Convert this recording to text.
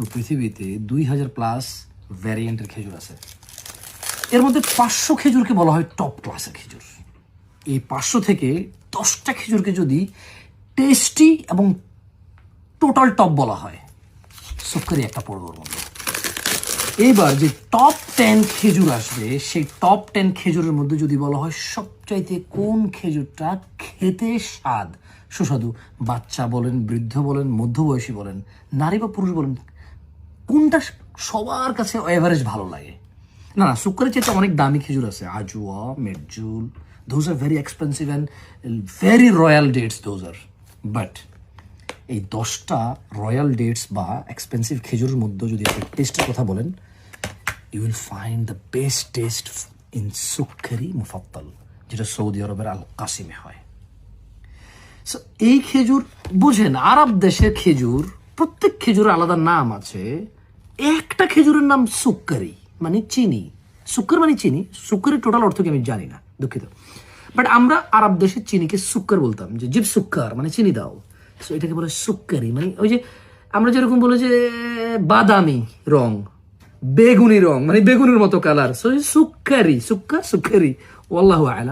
পুরো পৃথিবীতে দুই হাজার প্লাস ভ্যারিয়েন্টের খেজুর আছে। এর মধ্যে পাঁচশো খেজুরকে বলা হয় টপ ক্লাসের খেজুর। এই পাঁচশো থেকে দশটা খেজুরকে যদি টেস্টি এবং টোটাল টপ বলা হয়। সুক্কারি একটা পড়বে ওর মধ্যে এইবার যে টপ টেন খেজুর আসবে, সেই টপ টেন খেজুরের মধ্যে যদি বলা হয় সবচাইতে কোন খেজুরটা খেতে স্বাদ, সুস্বাদু, বাচ্চা বলেন, বৃদ্ধ বলেন, মধ্যবয়সী বলেন, নারী বা পুরুষ বলেন কোনটা সবার কাছে এভারেজ ভালো লাগে? না না সুক্কারের চেয়ে অনেক দামি খেজুর আছে। Ajwa Medjool those are very expensive and very royal dates those are but এই দশটা রয়্যাল ডেটস বা এক্সপেন্সিভ খেজুরের মধ্যে যদি টেস্টের কথা বলেন you will find the best taste in Sukkari Mufattal যেটা সৌদি আরবের আল কাসিমে হয়। So, এই খেজুর বুঝেন আরব দেশের খেজুর প্রত্যেক খেজুরের আলাদা নাম আছে। একটা খেজুরের নাম সুক্কারি মানে চিনি। সুক্কার মানে চিনি, সুক্কারের টোটাল অর্থ কি আমি জানি না, দুঃখিত। বাট আমরা আরব দেশের চিনিকে সুক্কার বলতাম, যে জিপ সুক্কার মানে চিনি দাও। সো এটাকে বলে সুক্কারি মানে ওই যে আমরা যেরকম বলে যে বাদামি রং, বেগুনি রং মানে বেগুনের মতো কালার সো সুক্কারি সুক্কার সুক্কারি, ওয়াল্লাহু আলাম।